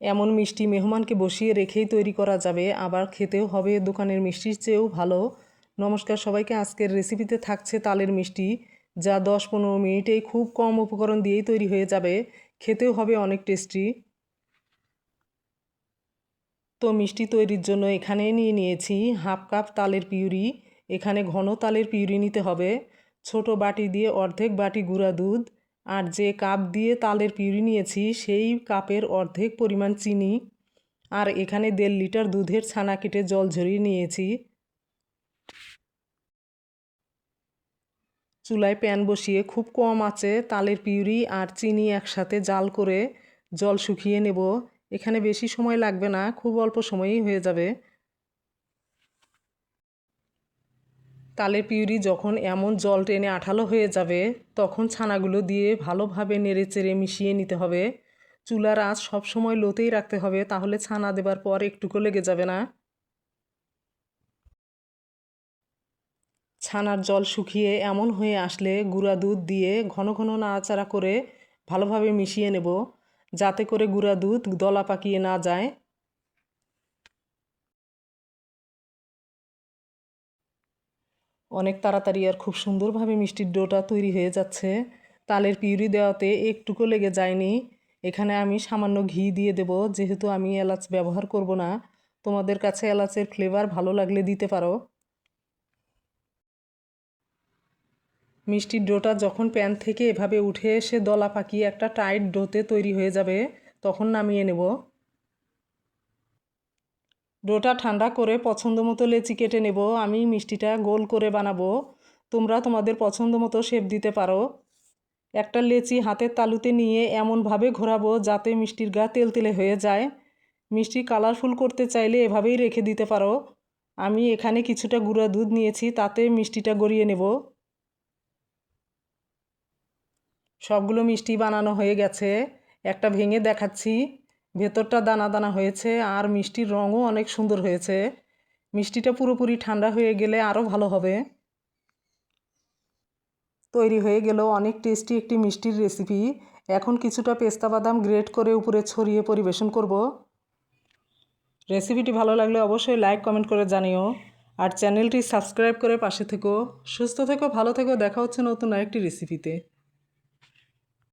এমন মিষ্টি মেহমানকে বসিয়ে রেখেই তৈরি করা যাবে। আবার খেতেও হবে দোকানের মিষ্টির চেয়েও ভালো। নমস্কার সবাইকে, আজকের রেসিপিতে থাকছে তালের মিষ্টি, যা দশ পনেরো মিনিটেই খুব কম উপকরণ দিয়েই তৈরি হয়ে যাবে। খেতেও হবে অনেক টেস্টি তো মিষ্টি তৈরির জন্য এখানে নিয়ে নিয়েছি হাফ কাপ তালের পিউরি। এখানে ঘন তালের পিউরি নিতে হবে। ছোট বাটি দিয়ে অর্ধেক বাটি গুঁড়া দুধ আর যে কাপ দিয়ে তালের পিউরি নিয়েছি, সেই কাপের অর্ধেক পরিমাণ চিনি আর এখানে দেড় লিটার দুধের ছানা কেটে জল ঝরিয়ে নিয়েছি। চুলায় প্যান বসিয়ে খুব কম আছে তালের পিউরি আর চিনি একসাথে জাল করে জল শুকিয়ে নেব। এখানে বেশি সময় লাগবে না, খুব অল্প সময়েই হয়ে যাবে। তালের পিউরি যখন এমন জল টেনে আঠালো হয়ে যাবে, তখন ছানাগুলো দিয়ে ভালোভাবে নেড়ে চেড়ে মিশিয়ে নিতে হবে। চুলার আঁচ সবসময় লোতেই রাখতে হবে, তাহলে ছানা দেবার পর একটুকু লেগে যাবে না। ছানার জল শুকিয়ে এমন হয়ে আসলে গুঁড়া দুধ দিয়ে ঘন ঘন নাড়াচাড়া করে ভালোভাবে মিশিয়ে নেব, যাতে করে গুঁড়া দুধ দলা পাকিয়ে না যায়। অনেক তাড়াতাড়ি আর খুব সুন্দরভাবে মিষ্টির ডোটা তৈরি হয়ে যাচ্ছে। তালের পিউরি দেওয়াতে একটুকু লেগে যায়নি। এখানে আমি সামান্য ঘি দিয়ে দেব, যেহেতু আমি এলাচ ব্যবহার করব না। তোমাদের কাছে এলাচের ফ্লেভার ভালো লাগলে দিতে পারো। মিষ্টির ডোটা যখন প্যান থেকে এভাবে উঠে এসে দলা পাকিয়ে একটা টাইট ডোতে তৈরি হয়ে যাবে, তখন নামিয়ে নেব। ডোটা ঠান্ডা করে পছন্দ মতো লেচি কেটে নেব। আমি মিষ্টিটা গোল করে বানাবো। তোমরা তোমাদের পছন্দ মতো শেপ দিতে পারো। একটা লেচি হাতের তালুতে নিয়ে এমনভাবে ঘোরাবো যাতে মিষ্টির গা তেল তেলে হয়ে যায়। মিষ্টি কালারফুল করতে চাইলে এভাবেই রেখে দিতে পারো। আমি এখানে কিছুটা গুঁড়া দুধ নিয়েছি, তাতে মিষ্টিটা গড়িয়ে নেব। সবগুলো মিষ্টি বানানো হয়ে গেছে। একটা ভেঙে দেখাচ্ছি। ভেতরটা দানা দানা হয়েছে আর মিষ্টির রঙও অনেক সুন্দর হয়েছে। মিষ্টিটা পুরোপুরি ঠান্ডা হয়ে গেলে আরও ভালো হবে। তৈরি হয়ে গেল অনেক টেস্টি একটি মিষ্টির রেসিপি। এখন কিছুটা পেস্তা বাদাম গ্রেট করে উপরে ছড়িয়ে পরিবেশন করব। রেসিপিটি ভালো লাগলে অবশ্যই লাইক, কমেন্ট করে জানিও। আর চ্যানেলটি সাবস্ক্রাইব করে পাশে থেকো। সুস্থ থেকো, ভালো থেকো। দেখা হচ্ছে নতুন আরেকটি রেসিপিতে।